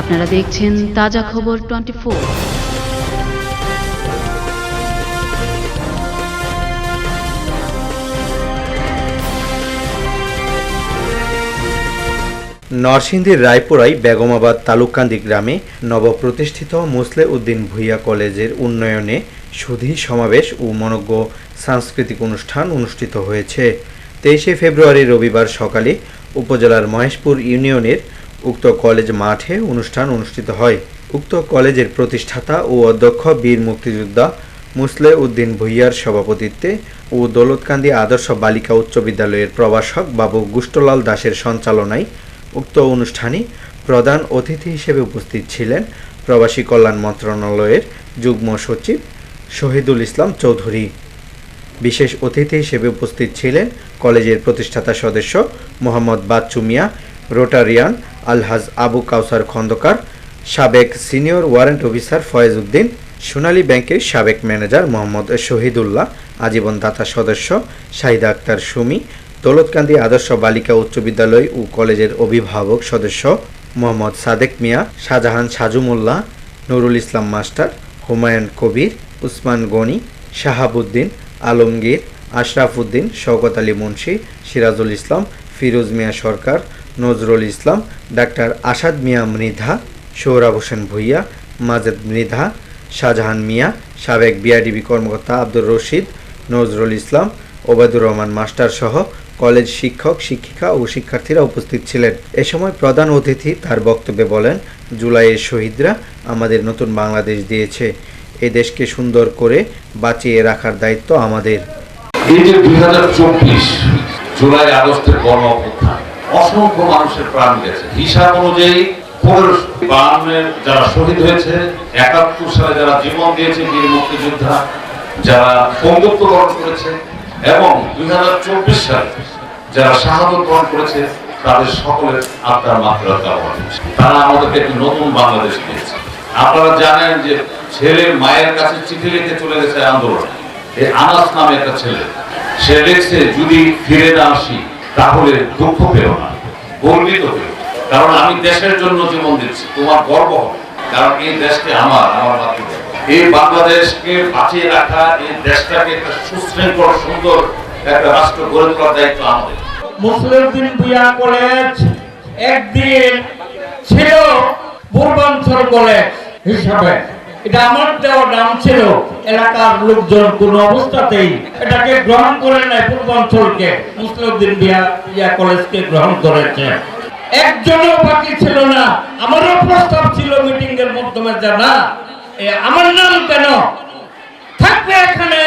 আপনারা দেখছেন তাজা খবর টোয়েন্টি নরসিংদীর রায়পুরায় বেগমাবাদ তালুকান্দি গ্রামে নবপ্রতিষ্ঠিত মুসলে উদ্দিন ভুইয়া কলেজের উন্নয়নে সুধী সমাবেশ ও মনজ্ঞ সাংস্কৃতিক অনুষ্ঠান অনুষ্ঠিত হয়েছে। তেইশে ফেব্রুয়ারি রবিবার সকালে উপজেলার মহেশপুর ইউনিয়নের উক্ত কলেজ মাঠে অনুষ্ঠান অনুষ্ঠিত হয়। উক্ত কলেজের প্রতিষ্ঠাতা ও অধ্যক্ষ বীর মুক্তিযোদ্ধা মুসলে উদ্দিন ভুইয়ার সভাপতিত্বে ও দৌলতকান্দি আদর্শ বালিকা উচ্চ বিদ্যালয়ের প্রভাষক বাবু গুষ্টলাল দাসের সঞ্চালনায় উক্ত অনুষ্ঠানে প্রধান অতিথি হিসেবে উপস্থিত ছিলেন প্রবাসী কল্যাণ মন্ত্রণালয়ের যুগ্ম সচিব শহীদুল ইসলাম চৌধুরী। বিশেষ অতিথি হিসেবে উপস্থিত ছিলেন কলেজের প্রতিষ্ঠাতা সদস্য মোহাম্মদ বাচ্চু মিয়া, রোটারিয়ান আলহাজ আবু কাউসার খন্দকার, সাবেক senior warrant officer Foyez Uddin, Sonali ব্যাংকের সাবেক ম্যানেজার মোহাম্মদ শহীদুল্লাহ আজীবন দাতা সদস্য শাহিদা আক্তার সুমি দৌলতকান্দি আদর্শ বালিকা উচ্চ বিদ্যালয় ও কলেজের অভিভাবক সদস্য মোহাম্মদ সাদেক মিয়া, শাহজাহান সাজুমুল্লাহ, নুরুল ইসলাম মাস্টার, হুমায়ুন কবির, উসমান গনি, শাহাবুদ্দিন, আলমগীর, আশরাফ উদ্দিন, শওকত আলী মুন্সি, সিরাজুল ইসলাম, ফিরোজ মিয়া সরকার, নজরুল ইসলাম, ডাক্তার আসাদ মিয়া মৃধা, সৌরভ হোসেন ভুইয়া, মাজেদ মৃধা, শাহজাহান মিয়া, সাবেক বিআরডিবি কর্মকর্তা আব্দুর রশিদ, নজরুল ইসলাম, ওবায়দুর রহমান মাস্টার সহ কলেজ শিক্ষক, শিক্ষিকা ও শিক্ষার্থীরা উপস্থিত ছিলেন। এ সময় প্রধান অতিথি তার বক্তব্যে বলেন, জুলাইয়ের শহীদরা আমাদের নতুন বাংলাদেশ দিয়েছে। এ দেশকে সুন্দর করে বাঁচিয়ে রাখার দায়িত্ব আমাদের। জুলাই আগস্টের গণ অভ্যুত্থান। অসংখ্য মানুষের প্রাণ গেছে। হিসাব অনুযায়ী যারা শহীদ হয়েছে, একাত্তর সালে যারা জীবন দিয়েছে বীর মুক্তিযোদ্ধা, যারা করেছে এবং দুই হাজার চব্বিশ সালে যারা শাহাদত বরণ করেছে, তাদের সকলের আত্মার মাত্রা তারা আমাদেরকে একটি নতুন বাংলাদেশ দিয়েছে। আপনারা জানেন যে ছেলে মায়ের কাছে চিঠি লিখে চলে গেছে আন্দোলনে। এই আনাস নামে একটা ছেলে। সে লিখছে, যদি ফিরে না আসি, তাহলে দুঃখ পেও না, গর্বিত পেও কারণ আমি দেশের জন্য জীবন দিচ্ছি, তোমার গর্ব হবে। কারণ এই দেশকে আমার আমার মাতৃভূমি এই বাংলাদেশকে বাঁচিয়ে রাখা এই দেশটাকে একটা সুশৃঙ্খল সুন্দর একটা রাষ্ট্র গড়ে তোলার দায়িত্ব আমাদের। মুসলিউদ্দিন ভুইয়া কলেজ একদিন ছিল পূর্বাঞ্চল কলেজ হিসাবে। এটা আমার দেওয়া নাম ছিল এলাকার লোকজন কোন অবস্থাতেই এটাকে গ্রহণ করে নেয় পূর্বাঞ্চলকে মুসলিউদ্দিন বিয়া কলেজকে গ্রহণ করেছে। একজনও বাকি ছিল না আমারও প্রস্তাব ছিল মিটিং এর মাধ্যমে যে না এ, আমার নাম কেন? থাকবে এখানে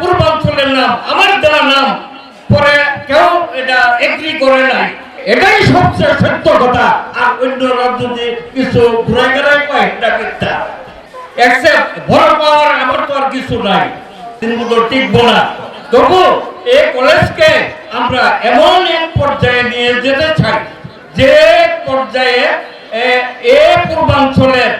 পূর্বাঞ্চলের নাম, আমার দেওয়া নাম। পরে কেউ এটা এগ্রি করে নাই। এটাই সবচেয়ে সত্য কথা। আর অন্য রাজ্যে কিছু ঘুরে কয়, এটা আমার তো আর কিছু নাই। তিন মতো টিকবো না। তবু এই কলেজকে আমরা এমন এক পর্যায়ে নিয়ে যেতে চাই, যে পর্যায়ে এ পূর্বাঞ্চলের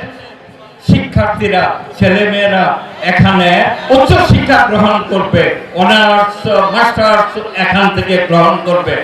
শিক্ষার্থীরা ছেলেমেয়েরা এখানে উচ্চ শিক্ষা গ্রহণ করবে অনার্স মাস্টার্স এখান থেকে গ্রহণ করবে।